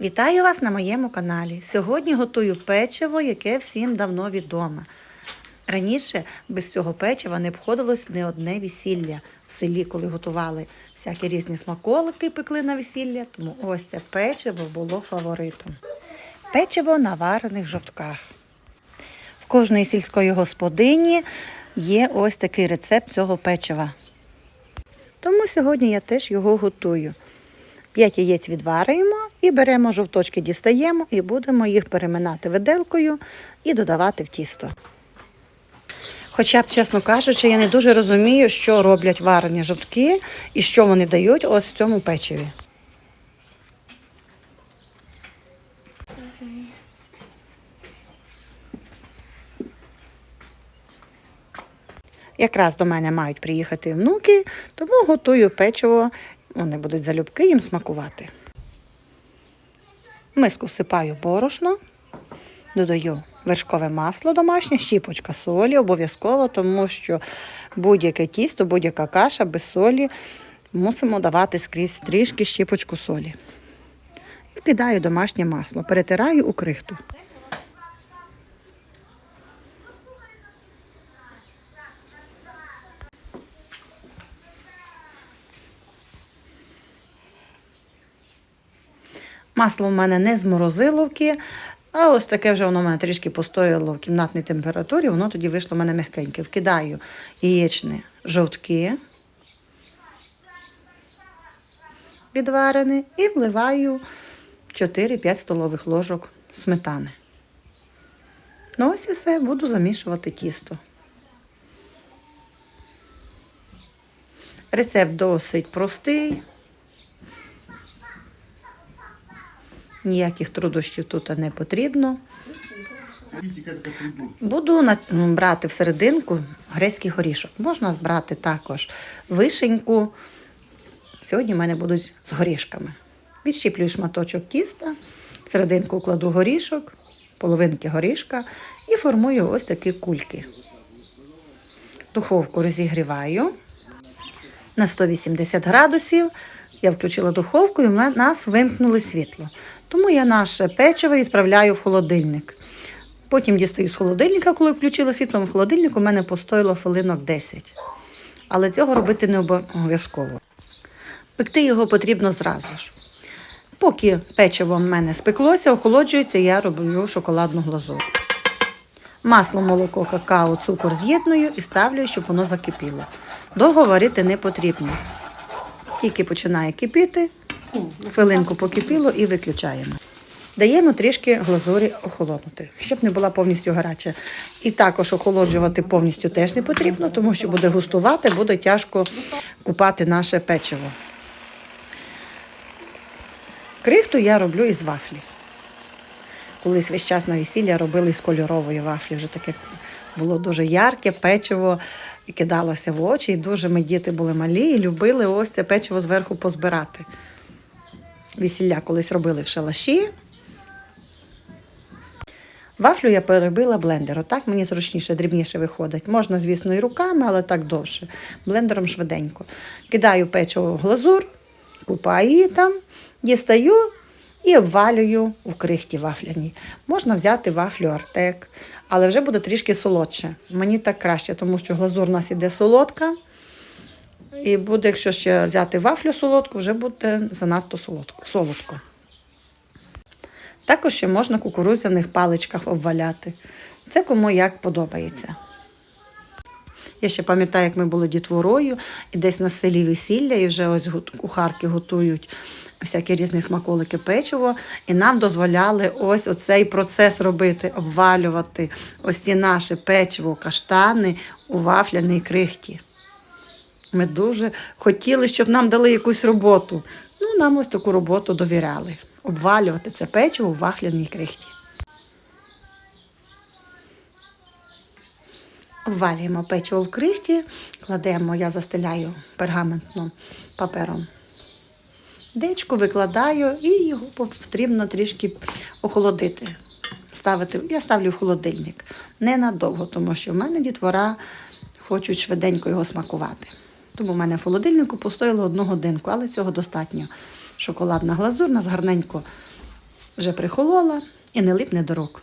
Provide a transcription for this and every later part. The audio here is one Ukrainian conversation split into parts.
Вітаю вас на моєму каналі. Сьогодні готую печиво, яке всім давно відоме. Раніше без цього печива не обходилось не одне весілля в селі, коли готували всякі різні смаколики, пекли на весілля, тому ось це печиво було фаворитом. Печиво на варених жовтках. В кожної сільської господині є ось такий рецепт цього печива. Тому сьогодні я теж його готую. П'ять яєць відварюємо і беремо жовточки, дістаємо і будемо їх переминати виделкою і додавати в тісто. Хоча б, чесно кажучи, я не дуже розумію, що роблять варені жовтки і що вони дають ось в цьому печиві. Якраз до мене мають приїхати внуки, тому готую печиво. Вони будуть залюбки їм смакувати. Миску всипаю борошно, додаю вершкове масло домашнє, щіпочка солі обов'язково, тому що будь-яке тісто, будь-яка каша без солі мусимо давати скрізь трішки щіпочку солі. І кидаю домашнє масло, перетираю у крихту. Масло в мене не з морозиловки, а ось таке вже воно в мене трішки постояло в кімнатній температурі, воно тоді вийшло в мене м'якеньке. Вкидаю яєчні жовтки відварені і вливаю 4-5 столових ложок сметани. Ну ось і все, буду замішувати тісто. Рецепт досить простий. Ніяких трудощів тут не потрібно. Буду брати всерединку грецький горішок. Можна брати також вишеньку. Сьогодні в мене будуть з горішками. Відщіплюю шматочок тіста, всерединку кладу горішок, половинки горішка і формую ось такі кульки. Духовку розігріваю на 180 градусів. Я включила духовку і в нас вимкнули світло. Тому я наше печиво відправляю в холодильник. Потім дістаю з холодильника, коли включила світло, в холодильнику у мене постояло хвилинок 10. Але цього робити не обов'язково. Пекти його потрібно зразу ж. Поки печиво в мене спеклося, охолоджується, я роблю шоколадну глазурь. Масло, молоко, какао, цукор з'єдную і ставлю, щоб воно закипіло. Довго варити не потрібно. Тільки починає кипіти, хвилинку покипіло і виключаємо. Даємо трішки глазурі охолонути, щоб не була повністю гаряча. І також охолоджувати повністю теж не потрібно, тому що буде густувати, буде тяжко купати наше печиво. Крихту я роблю із вафлі. Колись весь час на весілля робили з кольорової вафлі. Вже таке було дуже ярке печиво і кидалося в очі. І дуже ми діти були малі і любили ось це печиво зверху позбирати. Весілля колись робили в шалаші. Вафлю я перебила блендером. Так мені зручніше, дрібніше виходить. Можна, звісно, і руками, але так довше. Блендером швиденько. Кидаю печиво в глазур, купаю її там, дістаю і обвалюю у крихті вафляній. Можна взяти вафлю артек, але вже буде трішки солодше. Мені так краще, тому що глазур у нас іде солодка. І буде, якщо ще взяти вафлю солодку, вже буде занадто солодко. солодко. Також ще можна кукурудзяних паличках обваляти. Це кому як подобається. Я ще пам'ятаю, як ми були дітворою, і десь на селі весілля, і вже ось кухарки готують всякі різні смаколики печиво, і нам дозволяли ось оцей процес робити, обвалювати ось ці наше печиво, каштани у вафляній крихті. Ми дуже хотіли, щоб нам дали якусь роботу. Ну, нам ось таку роботу довіряли. Обвалювати це печиво у вафляній крихті. Обвалюємо печиво в крихті, кладемо, я застеляю пергаментним папером. Дечку викладаю і його потрібно трішки охолодити. Ставити, я ставлю в холодильник. Ненадовго, тому що в мене дітвора хочуть швиденько його смакувати. Тому в мене в холодильнику постояло одну годинку, але цього достатньо. Шоколадна глазур нас гарненько вже прихолола і не липне до рук.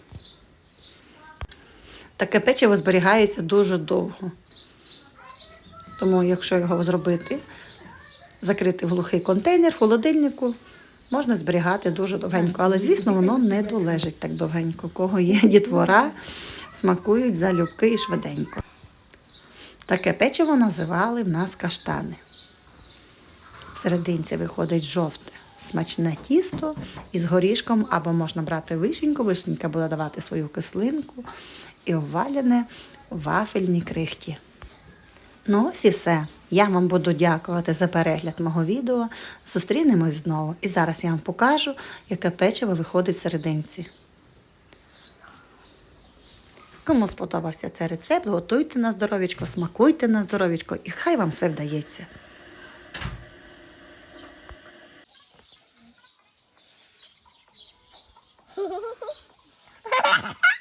Таке печиво зберігається дуже довго. Тому, якщо його зробити, закрити в глухий контейнер в холодильнику, можна зберігати дуже довгенько. Але, звісно, воно не долежить так довгенько. Кого є дітвора, смакують залюбки і швиденько. Таке печиво називали в нас каштани. В серединці виходить жовте смачне тісто із горішком, або можна брати вишеньку, вишенька буде давати свою кислинку і оваляне вафельні крихті. Ну ось і все. Я вам буду дякувати за перегляд мого відео. Зустрінемось знову. І зараз я вам покажу, яке печиво виходить в серединці. Кому сподобався цей рецепт, готуйте на здоров'ячко, смакуйте на здоров'ячко і хай вам все вдається. Ha ha ha!